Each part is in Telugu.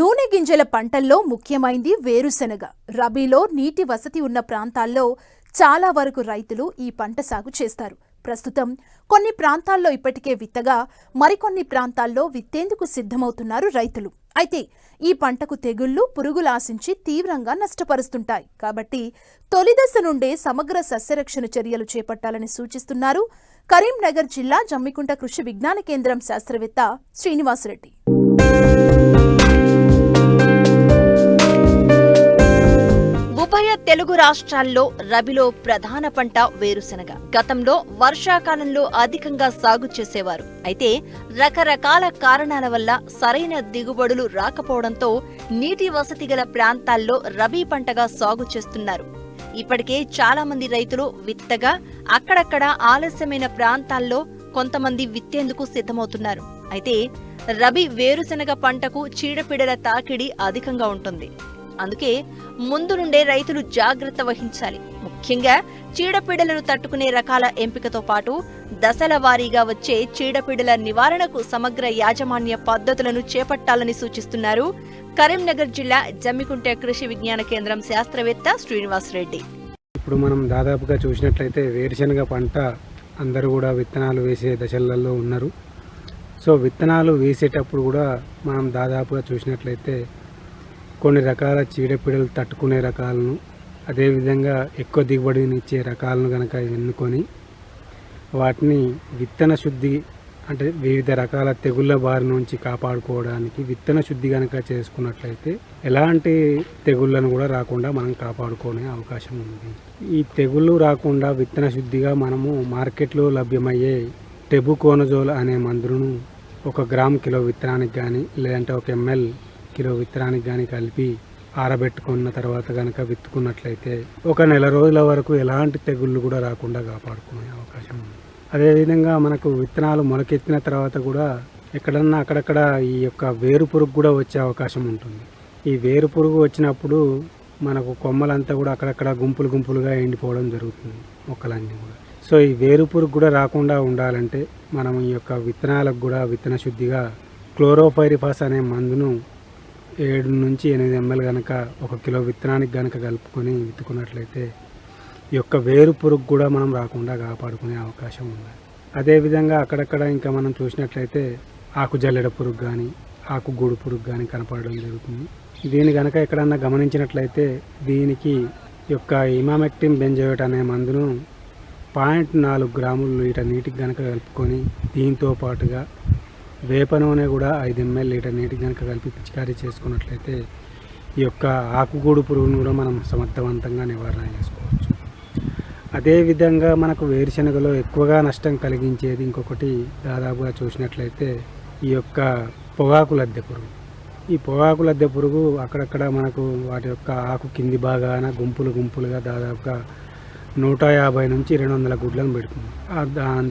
నూనె గింజల పంటల్లో ముఖ్యమైంది వేరుశెనగ. రబీలో నీటి వసతి ఉన్న ప్రాంతాల్లో చాలా వరకు రైతులు ఈ పంట సాగు చేస్తారు. ప్రస్తుతం కొన్ని ప్రాంతాల్లో ఇప్పటికే విత్తగా మరికొన్ని ప్రాంతాల్లో విత్తేందుకు సిద్ధమవుతున్నారు రైతులు. అయితే ఈ పంటకు తెగుళ్ళు పురుగులు ఆశించి తీవ్రంగా నష్టపరుస్తుంటాయి. కాబట్టి తొలి దశ నుండే సమగ్ర సస్యరక్షణ చర్యలు చేపట్టాలని సూచిస్తున్నారు కరీంనగర్ జిల్లా జమ్మికుంట కృషి విజ్ఞాన కేంద్రం శాస్త్రవేత్త శ్రీనివాసరెడ్డి. తెలుగు రాష్ట్రాల్లో రబీలో ప్రధాన పంట వేరుశనగ. గతంలో వర్షాకాలంలో అధికంగా సాగు చేసేవారు. అయితే రకరకాల కారణాల వల్ల సరైన దిగుబడులు రాకపోవడంతో నీటి వసతి గల ప్రాంతాల్లో రబీ పంటగా సాగు చేస్తున్నారు. ఇప్పటికే చాలా మంది రైతులు విత్తగా అక్కడక్కడ ఆలస్యమైన ప్రాంతాల్లో కొంతమంది విత్తేందుకు సిద్ధమవుతున్నారు. అయితే రబీ వేరుశనగ పంటకు చీడపీడల తాకిడి అధికంగా ఉంటుంది. అందుకే ముందు నుండే రైతులు జాగ్రత్త వహించాలి. ముఖ్యంగా చీడపీడలను తట్టుకునే రకాల ఎంపికతో పాటు దశల వారీగా వచ్చే చీడపీడల నివారణకు సమగ్ర యాజమాన్య పద్ధతులను చేపట్టాలని సూచిస్తున్నారు కరీంనగర్ జిల్లా జమ్మికుంట కృషి విజ్ఞాన కేంద్రం శాస్త్రవేత్త శ్రీనివాస్ రెడ్డి. ఇప్పుడు మనం దాదాపుగా చూసినట్లయితే వేరుశనగ పంట అందరూ కూడా విత్తనాలు వేసే దశలలో ఉన్నారు. సో విత్తనాలు వేసేటప్పుడు కూడా మనం దాదాపుగా చూసినట్లయితే కొన్ని రకాల చీడపీడలు తట్టుకునే రకాలను అదేవిధంగా ఎక్కువ దిగుబడిని ఇచ్చే రకాలను కనుక ఎన్నుకొని వాటిని విత్తన శుద్ధి అంటే వివిధ రకాల తెగుళ్ళ బారి నుంచి కాపాడుకోవడానికి విత్తన శుద్ధి కనుక చేసుకున్నట్లయితే ఎలాంటి తెగుళ్ళను కూడా రాకుండా మనం కాపాడుకునే అవకాశం ఉంది. ఈ తెగుళ్ళు రాకుండా విత్తన శుద్ధిగా మనము మార్కెట్లో లభ్యమయ్యే టెబుకోనజోల్ అనే మందును ఒక గ్రామ్ కిలో విత్తనానికి కానీ లేదంటే ఒక ఎంఎల్ కిలో విత్తనానికి కానీ కలిపి ఆరబెట్టుకున్న తర్వాత కనుక విత్తుకున్నట్లయితే ఒక నెల రోజుల వరకు ఎలాంటి తెగుళ్ళు కూడా రాకుండా కాపాడుకునే అవకాశం ఉంది. అదేవిధంగా మనకు విత్తనాలు మొలకెత్తిన తర్వాత కూడా ఎక్కడన్నా అక్కడక్కడ ఈ యొక్క వేరు పురుగు కూడా వచ్చే అవకాశం ఉంటుంది. ఈ వేరు పురుగు వచ్చినప్పుడు మనకు కొమ్మలంతా కూడా అక్కడక్కడ గుంపులు గుంపులుగా ఎండిపోవడం జరుగుతుంది మొక్కలన్నీ కూడా. సో ఈ వేరు పురుగు కూడా రాకుండా ఉండాలంటే మనం ఈ యొక్క విత్తనాలకు కూడా విత్తన శుద్ధిగా క్లోరోఫైరిఫాస్ అనే మందును ఏడు నుంచి ఎనిమిది ఎంఎల్ కనుక ఒక కిలో విత్తనానికి కనుక కలుపుకొని విత్తుకున్నట్లయితే ఈ యొక్క వేరు పురుగు కూడా మనం రాకుండా కాపాడుకునే అవకాశం ఉంది. అదేవిధంగా అక్కడక్కడ ఇంకా మనం చూసినట్లయితే ఆకు జల్లెడ పురుగు కానీ ఆకు గూడు పురుగు కానీ కనపడడం జరుగుతుంది. దీన్ని కనుక ఎక్కడన్నా గమనించినట్లయితే దీనికి యొక్క ఇమామెక్టిన్ బెంజోయేట్ అనే మందును పాయింట్ నాలుగు గ్రాములు లీటర్ నీటికి కనుక కలుపుకొని దీంతో పాటుగా వేప నూనె కూడా ఐదు ఎంఎల్ లీటర్ నీటికి కనుక కలిపి పిచికారీ చేసుకున్నట్లయితే ఈ యొక్క ఆకుగూడు పురుగును కూడా మనం సమర్థవంతంగా నివారణ చేసుకోవచ్చు. అదేవిధంగా మనకు వేరుశనగలో ఎక్కువగా నష్టం కలిగించేది ఇంకొకటి దాదాపుగా చూసినట్లయితే ఈ యొక్క పొగాకు లద్దె పురుగు. ఈ పొగాకు లద్దె పురుగు అక్కడక్కడ మనకు వాటి యొక్క ఆకు కింది భాగాన గుంపులు గుంపులుగా దాదాపుగా నూట యాభై నుంచి రెండు వందల గుడ్లను పెడుతుంది.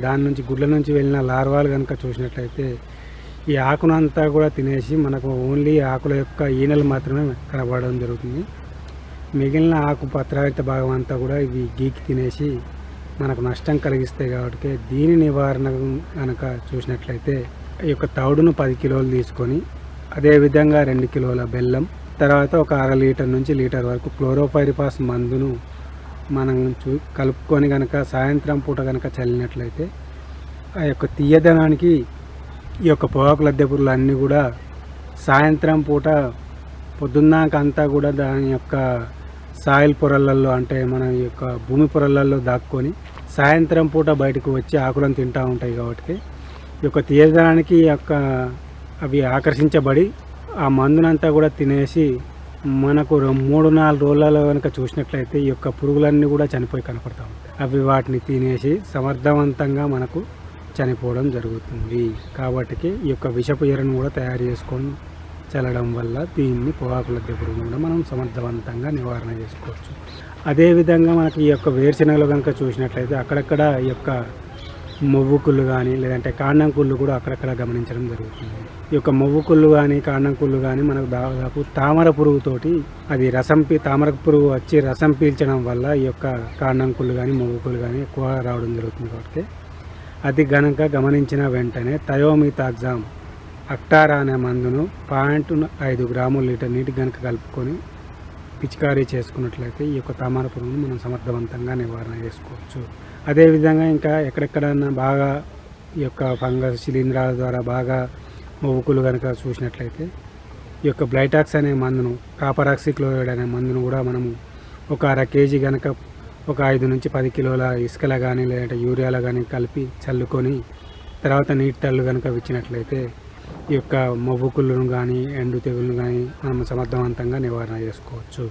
దాని నుంచి గుడ్ల నుంచి వెళ్ళిన లార్వాలు కనుక చూసినట్లయితే ఈ ఆకును అంతా కూడా తినేసి మనకు ఓన్లీ ఆకుల యొక్క ఈనెలు మాత్రమే కనబడడం జరుగుతుంది. మిగిలిన ఆకు పత్రహిత భాగం అంతా కూడా ఇవి గీకి తినేసి మనకు నష్టం కలిగిస్తాయి కాబట్టి దీని నివారణ కనుక చూసినట్లయితే ఈ యొక్క తౌడును పది కిలోలు తీసుకొని అదేవిధంగా రెండు కిలోల బెల్లం తర్వాత ఒక అర లీటర్ నుంచి లీటర్ వరకు క్లోరోఫైరిపాస్ మందును మనం చూ కలుపుకొని కనుక సాయంత్రం పూట కనుక చల్లినట్లయితే ఆ యొక్క తీయదనానికి ఈ యొక్క పొగాకు లద్దె అన్నీ కూడా సాయంత్రం పూట పొద్దున్నాకంతా కూడా దాని యొక్క సాయిల్ పొరలలో అంటే మన ఈ యొక్క భూమి పొరలలో దాక్కొని సాయంత్రం పూట బయటకు వచ్చి ఆకులను తింటూ ఉంటాయి కాబట్టి ఈ యొక్క తీర్థానికి యొక్క అవి ఆకర్షించబడి ఆ మందునంతా కూడా తినేసి మనకు మూడు నాలుగు రోజులలో కనుక చూసినట్లయితే ఈ యొక్క పురుగులన్నీ కూడా చనిపోయి కనపడతా ఉంటాయి. అవి వాటిని తినేసి సమర్థవంతంగా మనకు చనిపోవడం జరుగుతుంది. కాబట్టి ఈ యొక్క విషపు ఎరను కూడా తయారు చేసుకొని చల్లడం వల్ల దీన్ని పొగాకుల దగ్గర కూడా మనం సమర్థవంతంగా నివారణ చేసుకోవచ్చు. అదేవిధంగా మనకి ఈ యొక్క వేరుశనగలు కనుక చూసినట్లయితే అక్కడక్కడ ఈ యొక్క మొవ్వు కుళ్ళు కానీ లేదంటే కాండం కుళ్ళు కూడా అక్కడక్కడ గమనించడం జరుగుతుంది. ఈ యొక్క మొవ్వు కుళ్ళు కానీ కాండం కుళ్ళు కానీ మనకు దాదాపు తామర పురుగుతోటి అది రసం పీ తామర పురుగు వచ్చి రసం పీల్చడం వల్ల ఈ యొక్క కాండం కుళ్ళు కానీ మొవ్వు కుళ్ళు కానీ ఎక్కువ రావడం జరుగుతుంది కాబట్టి అది గనక గమనించిన వెంటనే థయోమితాగ్జామ్ అక్టారా అనే మందును పాయింట్ ఐదు గ్రాముల లీటర్ నీటి గనక కలుపుకొని పిచికారీ చేసుకున్నట్లయితే ఈ యొక్క తామర పురుగును మనం సమర్థవంతంగా నివారణ చేసుకోవచ్చు. అదేవిధంగా ఇంకా ఎక్కడెక్కడన్నా బాగా ఈ యొక్క ఫంగస్ శిలీంధ్రాల ద్వారా బాగా మొవ్వుకులు కనుక చూసినట్లయితే ఈ యొక్క బ్లైటాక్స్ అనే మందును కాపరాక్సిక్లోరైడ్ అనే మందును కూడా మనము ఒక అర కేజీ కనుక ఒక ఐదు నుంచి పది కిలోల ఇసుకల కానీ లేదంటే యూరియాలో కానీ కలిపి చల్లుకొని తర్వాత నీటి తల్లు కనుక ఇచ్చినట్లయితే ఈ యొక్క మొవ్వుకుళ్ళను కానీ ఎండు తెగులను కానీ మనం సమర్థవంతంగా నివారణ చేసుకోవచ్చు.